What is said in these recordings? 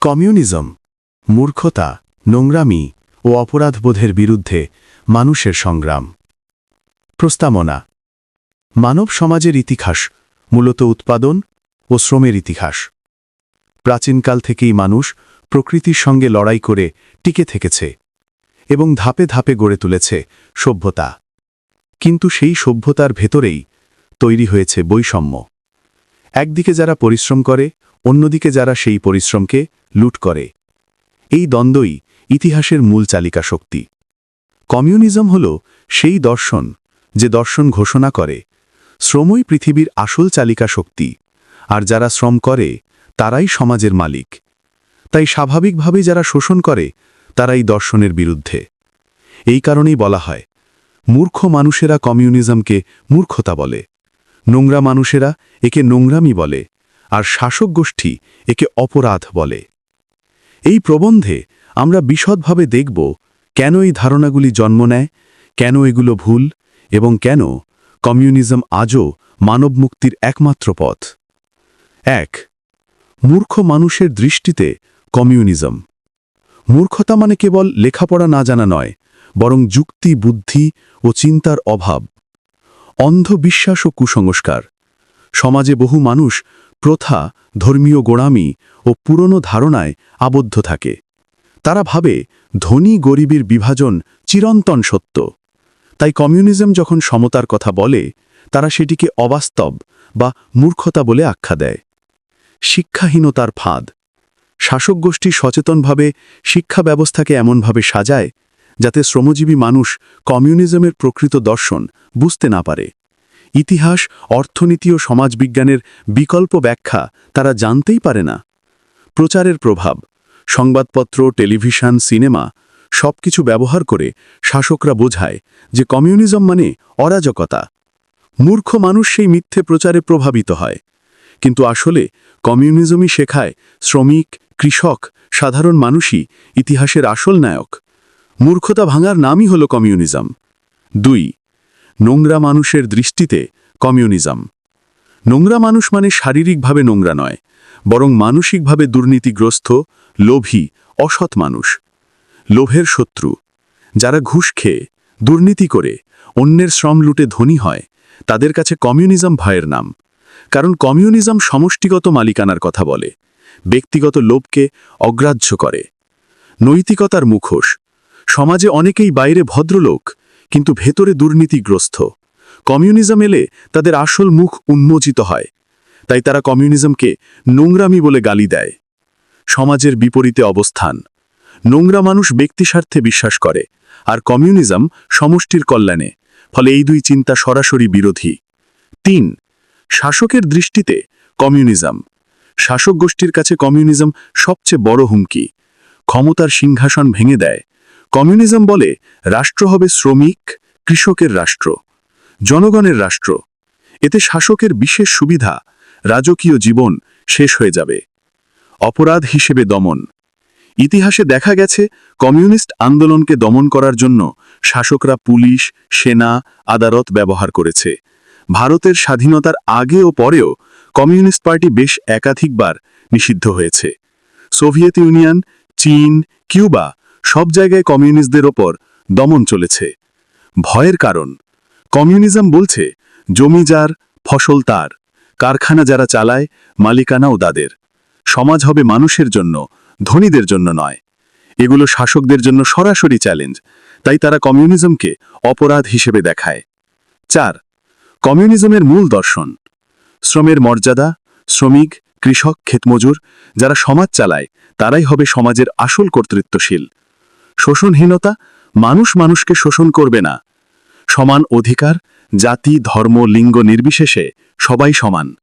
Communism, মূর্খতা, নোংরামি ও অপরাধবোধের বিরুদ্ধে মানুষের সংগ্রাম। প্রস্তাবনা, মানব সমাজের ইতিহাস মূলত উৎপাদন ও শ্রমের ইতিহাস। প্রাচীনকাল থেকেই মানুষ প্রকৃতির সঙ্গে লড়াই করে টিকে থেকেছে এবং ধাপে ধাপে গড়ে তুলেছে সভ্যতা। কিন্তু সেই সভ্যতার ভেতরেই তৈরি হয়েছে বৈষম্য। একদিকে যারা পরিশ্রম করে অন্যদিকে যারা সেই পরিশ্রমকে লুট করে। এই দ্বন্দ্বই ইতিহাসের মূল চালিকা শক্তি। কমিউনিজম হল সেই দর্শন, যে দর্শন ঘোষণা করে, শ্রমই পৃথিবীর আসল চালিকা শক্তি, আর যারা শ্রম করে, তারাই সমাজের মালিক। তাই স্বাভাবিকভাবেই যারা শোষণ করে, তারাই দর্শনের বিরুদ্ধে। এই কারণেই বলা হয়, মূর্খ মানুষেরা কমিউনিজমকে মূর্খতা বলে। নোংরা মানুষেরা একে নোংরামি বলে। আর শাসক গোষ্ঠী একে অপরাধ বলে। এই প্রবন্ধে আমরা বিশদভাবে দেখব কেন এই ধারণাগুলি জন্ম নেয়, কেন এগুলো ভুল, এবং কেন কমিউনিজম আজও মানব মুক্তির একমাত্র পথ। এক, মূর্খ মানুষের দৃষ্টিতে কমিউনিজম। মূর্খতা মানে কেবল লেখাপড়া না জানা নয়, বরং যুক্তি, বুদ্ধি ও চিন্তার অভাব। অন্ধবিশ্বাস ও কুসংস্কার। সমাজে বহু মানুষ প্রথা, ধর্মীয় গোড়ামি ও পুরনো ধারণায় আবদ্ধ থাকে। তারা ভাবে, ধনী গরিবের বিভাজন চিরন্তন সত্য। তাই কমিউনিজম যখন সমতার কথা বলে, তারা সেটিকে অবাস্তব বা মূর্খতা বলে আখ্যা দেয়। শিক্ষাহীনতার ফাঁদ। শাসক গোষ্ঠী সচেতনভাবে শিক্ষা ব্যবস্থাকে এমনভাবে সাজায়, যাতে শ্রমজীবী মানুষ কমিউনিজমের প্রকৃত দর্শন বুঝতে না পারে। ইতিহাস, অর্থনীতি ও সমাজবিজ্ঞানের বিকল্প ব্যাখ্যা তারা জানতেই পারে না। প্রচারের প্রভাব, সংবাদপত্র, টেলিভিশন, সিনেমা সবকিছু ব্যবহার করে শাসকরা বোঝায় যে কমিউনিজম মানে অরাজকতা। মূর্খ মানুষ সেই মিথ্যে প্রচারে প্রভাবিত হয়। কিন্তু আসলে কমিউনিজমই শেখায় শ্রমিক, কৃষক, সাধারণ মানুষই ইতিহাসের আসল নায়ক। মূর্খতা ভাঙার নামই হল কমিউনিজম। দুই নোংরা মানুষের দৃষ্টিতে কমিউনিজম। নোংরা মানুষ মানে শারীরিকভাবে নোংরা নয়, বরং মানসিকভাবে দুর্নীতিগ্রস্ত, লোভী, অসৎ মানুষ। লোভের শত্রু। যারা ঘুষ খেয়ে, দুর্নীতি করে, অন্যের শ্রম লুটে ধনী হয়, তাদের কাছে কমিউনিজম ভয়ের নাম। কারণ কমিউনিজম সমষ্টিগত মালিকানার কথা বলে, ব্যক্তিগত লোভকে অগ্রাহ্য করে। নৈতিকতার মুখোশ। সমাজে অনেকেই বাইরে ভদ্রলোক কিন্তু ভেতরে দুর্নীতিগ্রস্ত। কমিউনিজম এলে তাদের আসল মুখ উন্মোচিত হয়। তাই তারা কমিউনিজমকে নোংরামি বলে গালি দেয়। সমাজের বিপরীতে অবস্থান। নোংরা মানুষ ব্যক্তিস্বার্থে বিশ্বাস করে, আর কমিউনিজম সমষ্টির কল্যাণে, ফলে এই দুই চিন্তা সরাসরি বিরোধী। তিন, শাসকের দৃষ্টিতে কমিউনিজম। শাসক গোষ্ঠীর কাছে কমিউনিজম সবচেয়ে বড় হুমকি। ক্ষমতার সিংহাসন ভেঙে দেয়। কমিউনিজম বলে রাষ্ট্র হবে শ্রমিক, কৃষকের রাষ্ট্র, জনগণের রাষ্ট্র। এতে শাসকের বিশেষ সুবিধা, রাজকীয় জীবন শেষ হয়ে যাবে। অপরাধ হিসেবে দমন। ইতিহাসে দেখা গেছে, কমিউনিস্ট আন্দোলনকে দমন করার জন্য শাসকরা পুলিশ, সেনা, আদালত ব্যবহার করেছে। ভারতের স্বাধীনতার আগে ও পরেও কমিউনিস্ট পার্টি বেশ একাধিকবার নিষিদ্ধ হয়েছে। সোভিয়েত ইউনিয়ন, চীন, কিউবা সব জায়গায় কমিউনিস্টদের ওপর দমন চলেছে। ভয়ের কারণ, কমিউনিজম বলছে, জমি যার, ফসল তার, কারখানা যারা চালায়, মালিকানাও দাদের সমাজ হবে মানুষের জন্য, ধনীদের জন্য নয়। এগুলো শাসকদের জন্য সরাসরি চ্যালেঞ্জ তাই তারা কমিউনিজমকে অপরাধ হিসেবে দেখায়। চার, কমিউনিজমের মূল দর্শন। শ্রমের মর্যাদা, শ্রমিক, কৃষক, ক্ষেতমজুর, যারা সমাজ চালায়, তারাই হবে সমাজের আসল কর্তৃত্বশীল। শোষণহীনতা মানুষ মানুষকে শোষণ করবে না। সমান অধিকার, জাতি, ধর্ম, লিঙ্গ নির্বিশেষে সবাই সমান।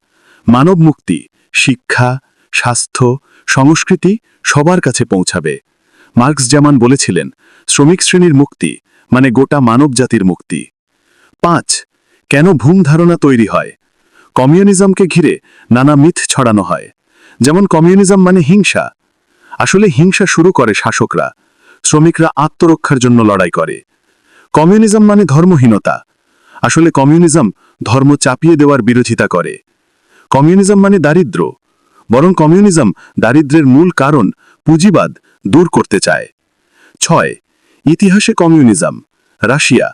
মানব মুক্তি, শিক্ষা, স্বাস্থ্য, সংস্কৃতি সবার কাছে পৌঁছাবে। মার্কস যেমন বলেছিলেন, শ্রমিক শ্রেণির মুক্তি মানে গোটা মানব জাতির মুক্তি। পাঁচ, কেন ভুম ধারণা তৈরি হয়? কমিউনিজমকে ঘিরে নানা মিথ ছড়ানো হয়। যেমন কমিউনিজম মানে হিংসা। আসলে হিংসা শুরু করে শাসকরা। শ্রমিকরা আত্মরক্ষার জন্য লড়াই করে। কমিউনিজম মানে ধর্মহীনতা। আসলে কমিউনিজম ধর্ম চাপিয়ে দেওয়ার বিরোধিতা করে। কমিউনিজম মানে দারিদ্র। বরং কমিউনিজম দারিদ্র্যের মূল কারণ পুঁজিবাদ দূর করতে চায়। ছয়, ইতিহাসে কমিউনিজম, রাশিয়া।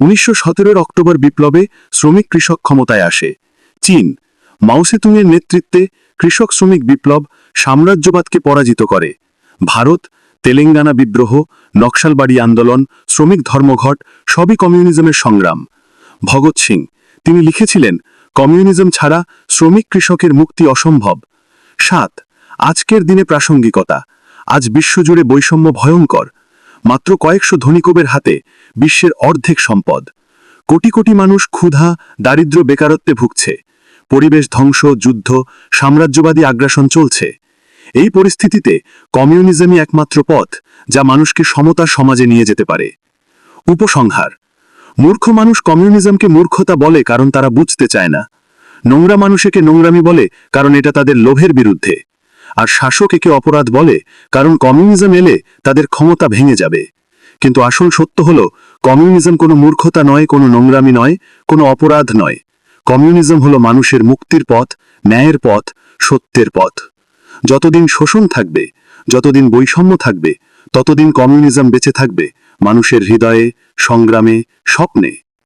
উনিশশো সতেরোর অক্টোবর বিপ্লবে শ্রমিক কৃষক ক্ষমতায় আসে। চীন মাওসেতুংয়ের নেতৃত্বে কৃষক শ্রমিক বিপ্লব সাম্রাজ্যবাদকে পরাজিত করে। ভারত তেলেঙ্গানা বিদ্রোহ, নকশালবাড়ি আন্দোলন, শ্রমিক ধর্মঘট, সবই কমিউনিজমের সংগ্রাম। ভগৎ সিং, তিনি লিখেছিলেন, কমিউনিজম ছাড়া শ্রমিক কৃষকের মুক্তি অসম্ভব। সাত, আজকের দিনে প্রাসঙ্গিকতা। আজ বিশ্বজুড়ে বৈষম্য ভয়ঙ্কর। মাত্র কয়েকশো ধনিকবের হাতে বিশ্বের অর্ধেক সম্পদ। কোটি কোটি মানুষ ক্ষুধা, দারিদ্র্য, বেকারত্বে ভুগছে। পরিবেশ ধ্বংস, যুদ্ধ, সাম্রাজ্যবাদী আগ্রাসন চলছে। এই পরিস্থিতিতে কমিউনিজমই একমাত্র পথ যা মানুষকে সমতা সমাজে নিয়ে যেতে পারে। উপসংহার। মূর্খ মানুষ কমিউনিজমকে মূর্খতা বলে কারণ তারা বুঝতে চায় না। নোংরা মানুষেকে নোংরামি বলে কারণ এটা তাদের লোভের বিরুদ্ধে। আর শাসক একে অপরাধ বলে কারণ কমিউনিজম এলে তাদের ক্ষমতা ভেঙে যাবে। কিন্তু আসল সত্য হল, কমিউনিজম কোনো মূর্খতা নয়, কোনো নোংরামি নয়, কোনো অপরাধ নয়। কমিউনিজম হলো মানুষের মুক্তির পথ, ন্যায়ের পথ, সত্যের পথ। যতদিন শোষণ থাকবে যতদিন বৈষম্য থাকবে ততদিন কমিউনিজম বেঁচে থাকবে মানুষের হৃদয়ে সংগ্রামে স্বপ্নে